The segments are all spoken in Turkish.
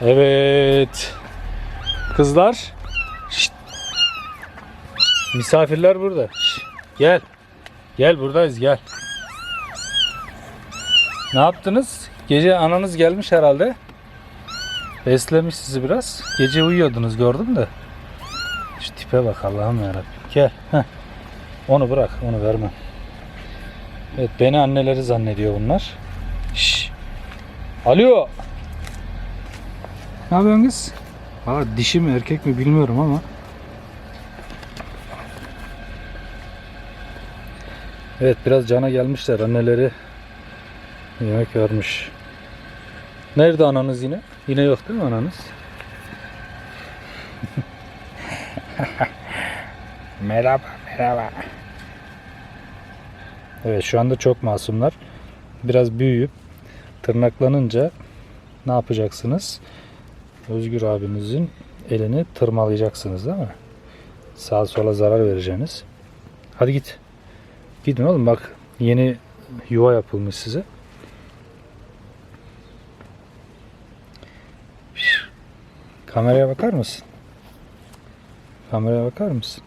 Evet. Kızlar. Şşt. Misafirler burada. Şşt. Gel. Gel buradayız gel. Ne yaptınız? Gece ananız gelmiş herhalde. Beslemiş sizi biraz. Gece uyuyordunuz gördüm de. Şu tipe bak Allah'ım yarabbim. Gel. Heh. Onu bırak. Onu vermem. Evet beni anneleri zannediyor bunlar. Şşş. Alo. Ne yapıyorsun kız? Valla dişi mi erkek mi bilmiyorum ama. Evet biraz cana gelmişler anneleri yemek vermiş. Nerede ananız yine? Yine yok değil mi ananız? merhaba merhaba. Evet şu anda çok masumlar. Biraz büyüyüp tırnaklanınca ne yapacaksınız? Özgür abinizin elini tırmalayacaksınız değil mi? Sağa sola zarar vereceğiniz. Hadi git. Gidin oğlum bak yeni yuva yapılmış size. Kameraya bakar mısın? Kameraya bakar mısın?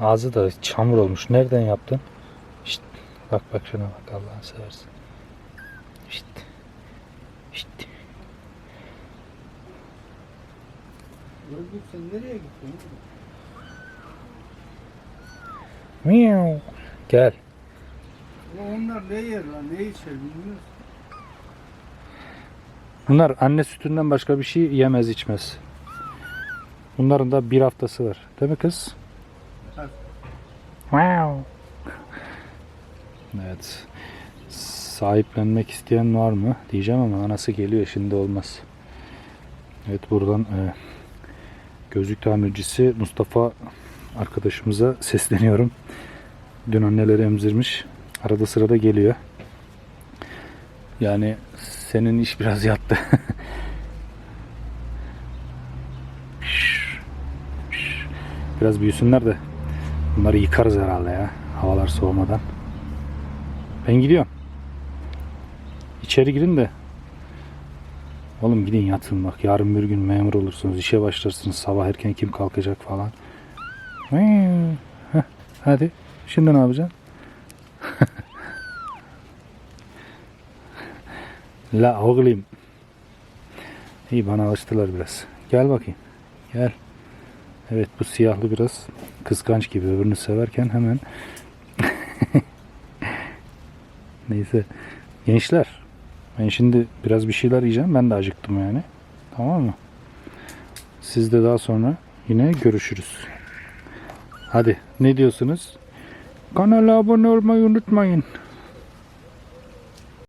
Ağzı da çamur olmuş. Nereden yaptın? Şşt. Bak bak şuna bak Allah'ını seversen. Şşt. Şşt. Özgür sen nereye gittin? Miau. Gel. Ulan onlar ne yer lan ne içer bilmiyoruz. Bunlar anne sütünden başka bir şey yemez içmez. Bunların da bir haftası var. Değil mi kız? Evet. Wow. Evet. Sahiplenmek isteyen var mı? Diyeceğim ama anası geliyor şimdi olmaz. Evet buradan e, gözlük tamircisi Mustafa arkadaşımıza sesleniyorum. Dün anneleri emzirmiş. Arada sırada geliyor. Yani senin iş biraz yattı. biraz büyüsünler de bunları yıkarız herhalde ya. Havalar soğumadan. Ben gidiyorum. İçeri girin de. Oğlum gidin yatın bak. Yarın bir gün memur olursunuz. işe başlarsınız. Sabah erken kim kalkacak falan. Heh, hadi. Şimdi ne yapacaksın? La oğlum. İyi bana alıştılar biraz. Gel bakayım. Gel. Evet bu siyahlı biraz kıskanç gibi öbürünü severken hemen neyse gençler ben şimdi biraz bir şeyler yiyeceğim. Ben de acıktım yani. Tamam mı? Siz de daha sonra yine görüşürüz. Hadi ne diyorsunuz? Kanala abone olmayı unutmayın